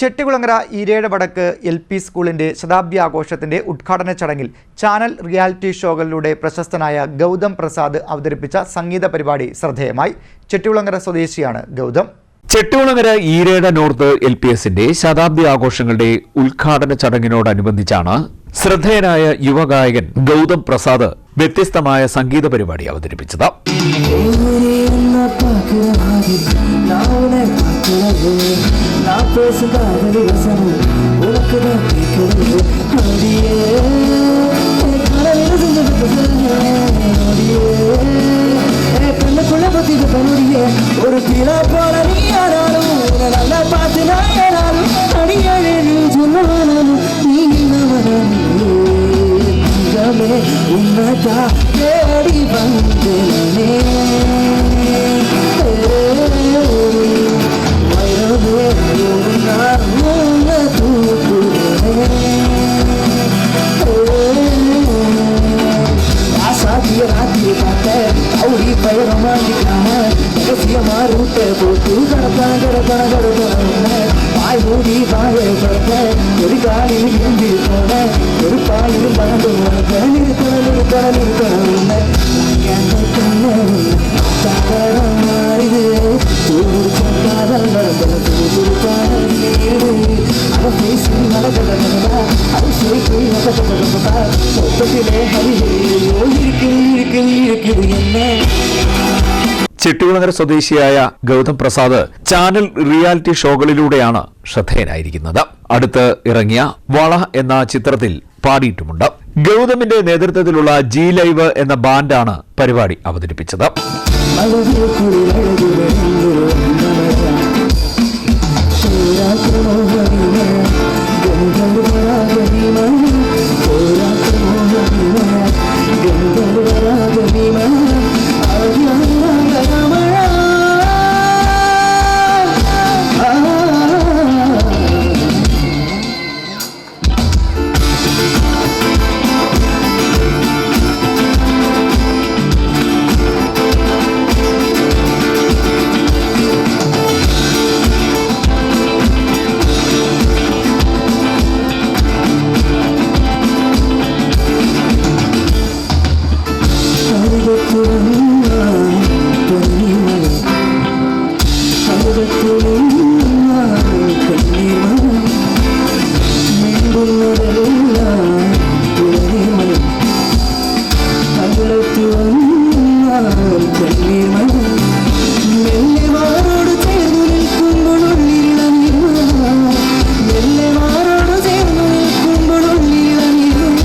ചെട്ടികുളങ്ങര ഈരേഴ വടക്ക് L P സ്കൂളിന്റെ ശതാബ്ദി ആഘോഷത്തിന്റെ ഉദ്ഘാടന ചടങ്ങിൽ ചാനൽ റിയാലിറ്റി ഷോകളിലൂടെ പ്രശസ്തനായ ഗൗതം പ്രസാദ് അവതരിപ്പിച്ച സംഗീത പരിപാടി ശ്രദ്ധേയമായി. ചെട്ടികുളങ്ങര സ്വദേശിയാണ് Gautam. Chettikulangara Eerezha north L P എസിന്റെ ശതാബ്ദി ആഘോഷങ്ങളുടെ ഉദ്ഘാടന ചടങ്ങിനോടനുബന്ധിച്ചാണ് ശ്രദ്ധേയനായ യുവഗായകൻ ഗൗതം പ്രസാദ് വ്യത്യസ്തമായ സംഗീത പരിപാടി അവതരിപ്പിച്ചത്. நான் பேசும் காதலி வசனம் உனக்கு தான் கேட்கிறது. அப்படியே. என் கனவில் கண்ணுக்குள்ள பத்திட்டு பண்ணுடியே ஒரு கிலோ போல நீ ஆனாலும் உன்னை நல்லா பார்த்து நான் ஏனாலும் சொன்னாலும் நீ உன்னதா தேடி வந்தேனே. பாய் மூடி பாயை கொடுத்தேன் ஒரு காலில் இருந்து போனேன் ஒரு பாயில் பறந்து போனேன் கடலில் கடலில் கடவுள் மாறிது காதல் நடந்தது பேசி நடக்கலா அது சேர்க்கை நடக்கலா மொத்தத்திலே ஹரி இருக்குது இருக்குது இருக்குது என்ன ചെട്ടികുളങ്ങര സ്വദേശിയായ ഗൗതം പ്രസാദ് ചാനൽ റിയാലിറ്റി ഷോകളിലൂടെയാണ് ശ്രദ്ധേയനായിരിക്കുന്നത്. അടുത്ത് ഇറങ്ങിയ വള എന്ന ചിത്രത്തിൽ പാടിയിട്ടുമുണ്ട്. ഗൗതമിന്റെ നേതൃത്വത്തിലുള്ള ജി ലൈവ് എന്ന ബാൻഡാണ് പരിപാടി അവതരിപ്പിച്ചത്. പൊന്നുടലെല്ലാം അതിലൊത്തി വന്നാൽ കല്ലിമഴ മെല്ലെവാറോട് ചേർന്നു നിൽക്കുമ്പോൾ ഉള്ളിലണിരുന്ന മെല്ലെവാറോട് ചേർന്നു നിൽക്കുമ്പോൾ ഉള്ളിലണിരുന്ന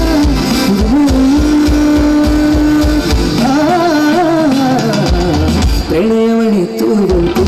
പ്രണയമണി തോരും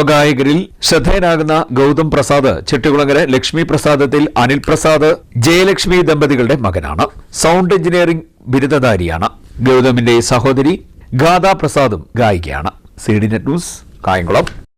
യുവഗായകരിൽ ശ്രദ്ധേയനാകുന്ന ഗൌതം പ്രസാദ് ചെട്ടികുളങ്ങര ലക്ഷ്മി പ്രസാദത്തിൽ അനിൽ പ്രസാദ് ജയലക്ഷ്മി ദമ്പതികളുടെ മകനാണ്. Sound engineering ബിരുദധാരിയാണ്. ഗൗതമിന്റെ സഹോദരി ഗാഥാ പ്രസാദും ഗായികയാണ്. C D net news Kayamkulam.